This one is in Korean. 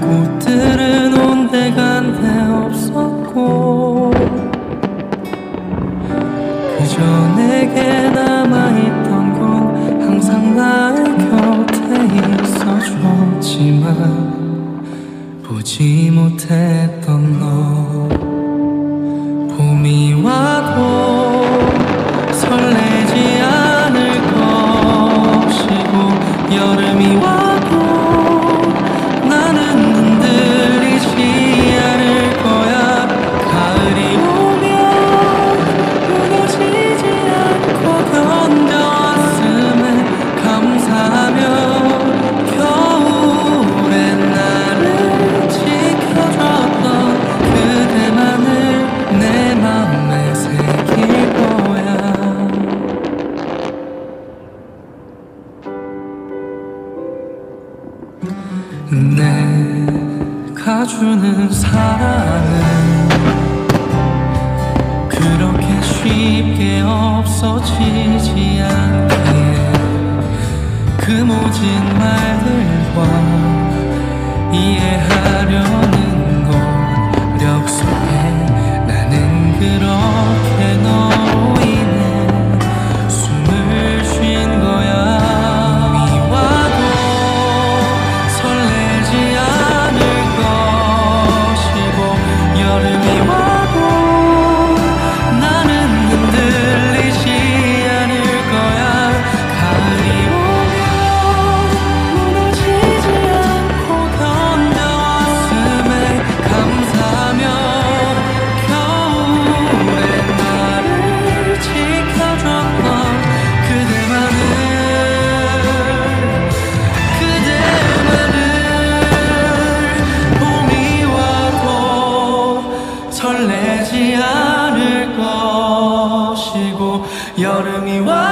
꽃들은 온데간데 없었고 그저 내게 남아있던 건 항상 나의 곁에 있어줬지만 보지 못했던 내가 주는 사랑은 그렇게 쉽게 없어지지 않기에 그 모진 말들과 이해하려는 노력 속에 여름이 와